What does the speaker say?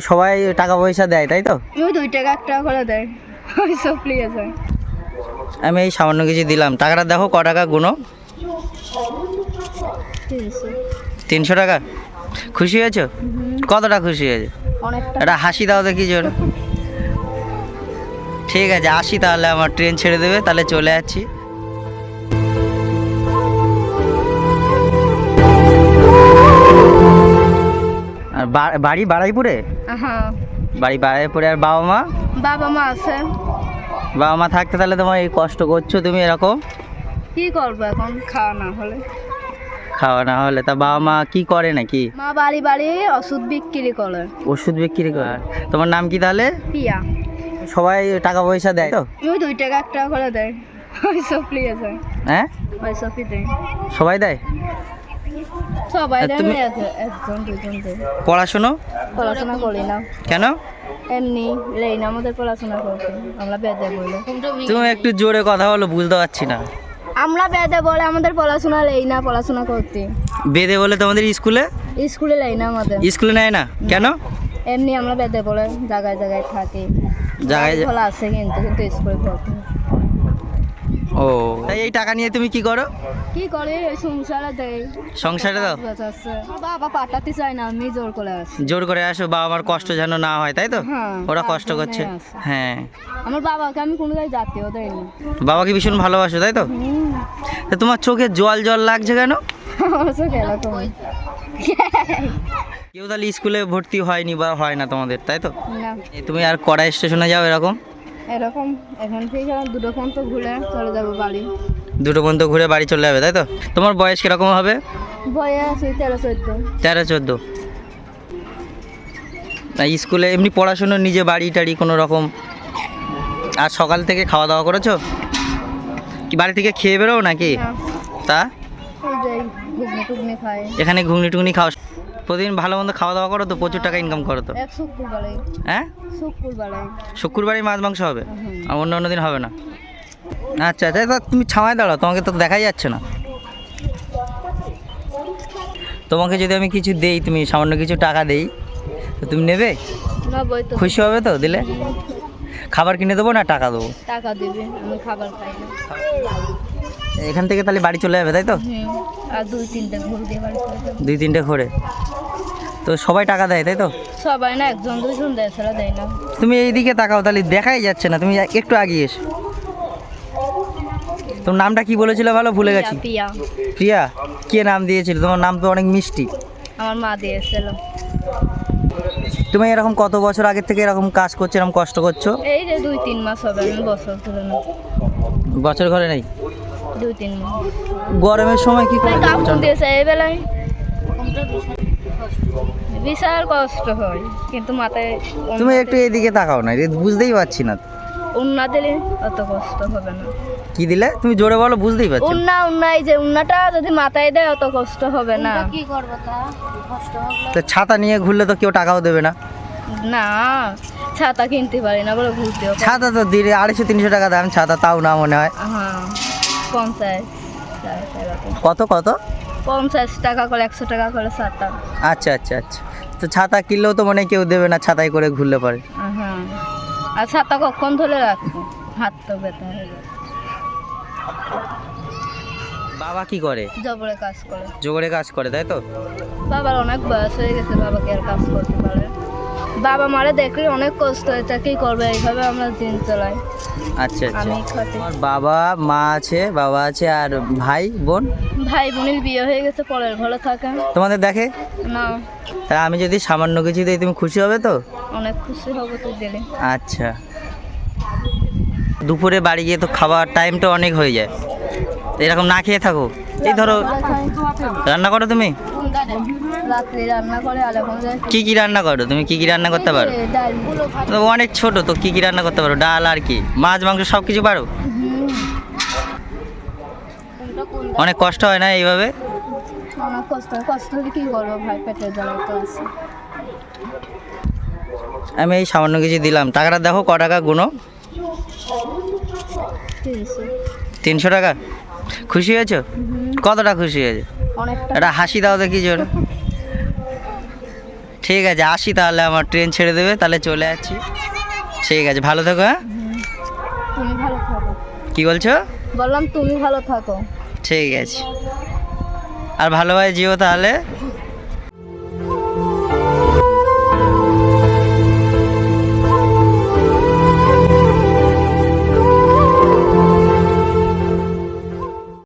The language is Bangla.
সবাই টাকা পয়সা দেয় তাই তো? ওই দুই টাকা এক টাকা করে দেয়। ওই সব আমি এই সামান্য কিছু দিলাম। টাকাটা দেখো ক টাকা গুনো? তিনশো। তিনশো টাকা? খুশি হয়েছো? কতটা খুশি হয়েছে? এটা হাসি দাও দেখি জোর। ঠিক আছে আসি তাহলে আমার ট্রেন ছেড়ে দেবে তাহলে চলে যাচ্ছি। আর বাড়ি বাড়াইপুরে হ্যাঁ। বাড়ি বাড়াইপুরে আর বাবা মা? বাবা মা আছে। বাবা মা থাকতে তাহলে তোমার এই কষ্ট করছ তুমি এরকম? কি করব এখন? খাওয়া না হলে। খাওয়া না হলে। তা বাবা মা কি করে নাকি? মা বাড়ি বাড়ি ওষুধ বিক্রি করে। ওষুধ বিক্রি করে? তোমার নাম কি তাহলে? পিয়া সবাই টাকা পয়সা দেয় তো? ওই দুই টাকা এক টাকা করে দেয়। ওই সব আছে হ্যাঁ? ওই সবই দেয়। সবাই দেয়? সবাই তুমি- একজন দুজন পড়াশুনো? পড়াশোনা করি না। কেন? এমনি লেই না আমাদের পড়াশোনা করতে। আমরা বেদে বলে। তুমি একটু জোরে কথা বলো বুঝতে পারছি না। আমরা বেদে বলে আমাদের পড়াশোনা লেই না পড়াশোনা করতে। বেদে বলে তোমাদের স্কুলে? স্কুলে লেই না আমাদের। স্কুলে নেয় না? কেন? এমনি আমরা বেদে বলে জায়গায় জায়গায় থাকি। জায়গায় আছে কিন্তু কিন্তু স্কুলে পড়তে। ও। তাই এই টাকা নিয়ে তুমি কি করো? কি করে? সংসারে দেয় সংসারে দাও? বাবা পাঠাতে চায় না আমি জোর করে আসি জোর করে আসো বাবা মার কষ্ট যেন না হয় তাই তো? হ্যাঁ, ওরা কষ্ট করছে। হ্যাঁ। আমার বাবাকে আমি কোনো জায়গায় জাতীয় দেয়নি বাবাকে ভীষণ ভালোবাসো তাই তো? তা তোমার চোখে জল জল লাগছে কেন? আমার কেউ তাহলে স্কুলে ভর্তি হয়নি বা হয় না তোমাদের তাই তো? তুমি আর কড়া স্টেশনে যাও এরকম? এরকম এখান থেকে দুটো ফোন তো ঘুরে চলে যাব বাড়ি। দুটো পর্যন্ত ঘুরে বাড়ি চলে যাবে তাই তো? তোমার বয়স কীরকম হবে? বয়ে আছে তেরো চোদ্দ। তেরো চোদ্দ। স্কুলে এমনি পড়াশুনো নিজে বাড়ি টাড়ি কোনো রকম? আর সকাল থেকে খাওয়া দাওয়া করেছ? কি বাড়ি থেকে খেয়ে বেরো নাকি? তা? এখানে ঘুগনি টুগনি খাও প্রতিদিন ভালো মন্দ খাওয়া দাওয়া করো তো প্রচুর টাকা ইনকাম করো তো। হ্যাঁ? শুক্রবারই মাছ মাংস হবে? আর অন্য অন্য দিন হবে না। আচ্ছা আচ্ছা তুমি ছামায় দাঁড়াও তোমাকে তো দেখাই যাচ্ছে না। তোমাকে যদি আমি কিছু দেই তুমি সামান্য কিছু টাকা দেই তো তুমি নেবে? খুশি হবে তো দিলে? খাবার কিনে দেবো না টাকা দেবো? টাকা দিবে আমি খাবার খাই এখান থেকে তাহলে বাড়ি চলে যাবে তাই তো? আর দুই তিনটে ঘুর। দুই তিনটে ঘরে। তো সবাই টাকা দেয় তাই তো? সবাই না একজন দুজন দেয় ছাড়া দেয় না। তুমি এইদিকে তাকাও তাহলে দেখাই যাচ্ছে না তুমি একটু আগিয়ে এসো। তোমার নামটা কি বলেছিলে ভালো? ভুলে গেছি। পিয়া। প্রিয়া কে নাম দিয়েছিল? তোমার নাম তো অনেক মিষ্টি। আমার মা দিয়েছিল। তুমি এরকম কত বছর আগের থেকে এরকম কাজ করছ এরকম কষ্ট করছ? এই যে দুই তিন মাস হবে আমি বছর ধরে না। বছর ঘরে নেই? দুই তিন মাস। গরমের সময় কি করে কাপড় দিয়েছে এই বেলায় বিশাল কষ্ট হয় কিন্তু মাথায় তুমি একটু এদিকে তাকাও না এ বুঝতেই পারছি না। উন্না দিলে অত কষ্ট হবে না। কি দিলে? তুমি জোরে বলো বুঝতেই পারছি না। উন্না উন্নাই যে উন্নাটা যদি মাথায় দেয় অত কষ্ট হবে না। কি করব তা? কষ্ট হবে তো ছাতা নিয়ে ঘুরলে তো কেউ টাকাও দেবে না। না ছাতা কিনতে পারি না বলে ঘুরতেও পারি ছাতা তো দিলে আড়াইশো তিনশো টাকা দাম ছাতা তাও না মনে হয়। হ্যাঁ পঞ্চাশ কত কত? পঞ্চাশ টাকা করে একশো টাকা করে ছাতা। আচ্ছা আচ্ছা আচ্ছা। তো ছাতা কিনলেও তো মনে কেউ দেবে না ছাতায় করে ঘুরলে পারে। হ্যাঁ আর ছাতা কখন ধরে রাখব? হাত তো ব্যথা হয়ে যাবে বাবা কি করে? জবরে কাজ করে। জোরে কাজ করে তাই তো? বাবার অনেক বয়স হয়ে গেছে বাবাকে আর কাজ করতে পারে বাবা মারে দেখলে অনেক কষ্ট হয় তা কি করবে? এইভাবে আমরা দিন চালাই। আচ্ছা আচ্ছা। আমি খাতে আমার বাবা মা আছে বাবা আছে আর ভাই বোন? ভাই বোনের বিয়ে হয়ে গেছে পরের ঘরে থাকে। তোমাদের দেখে? না। তা আমি যদি সামান্য কিছু দিই তুমি খুশি হবে তো? অনেক খুশি হব তুই দিলে। আচ্ছা। দুপুরে বাড়ি গিয়ে তো খাবার টাইমটা অনেক হয়ে যায়। তো এরকম না খেয়ে থাকো। এই ধরো রান্না করো তুমি? রাত্রে রান্না করে আর এখন কি কি রান্না করো? তুমি কি কি রান্না করতে পারো? ডাল তো অনেক ছোট তো কি কি রান্না করতে পারো? ডাল আর কি? মাছ মাংস সব কিছু পারো অনেক কষ্ট হয় না এইভাবে? অনেক কষ্ট কষ্ট হলে কি করব? ভাই পেটের জ্বালা তো আছে। আমি এই সামান্য কিছু দিলাম। টাকাটা দেখো ক টাকা গুনো? তিনশো। টাকা? খুশি হয়েছো? কতটা খুশি হয়েছে? একটা হাসি দাও দেখি জোর। ঠিক আছে আসি তাহলে আমার ট্রেন ছেড়ে দেবে তাহলে চলে যাচ্ছি। ঠিক আছে ভালো থাকো হ্যাঁ? তুমি ভালো থাকো। কি বলছো? বললাম তুমি ভালো থাকো। ঠিক আছে। আর ভালোভাবে যেও তাহলে।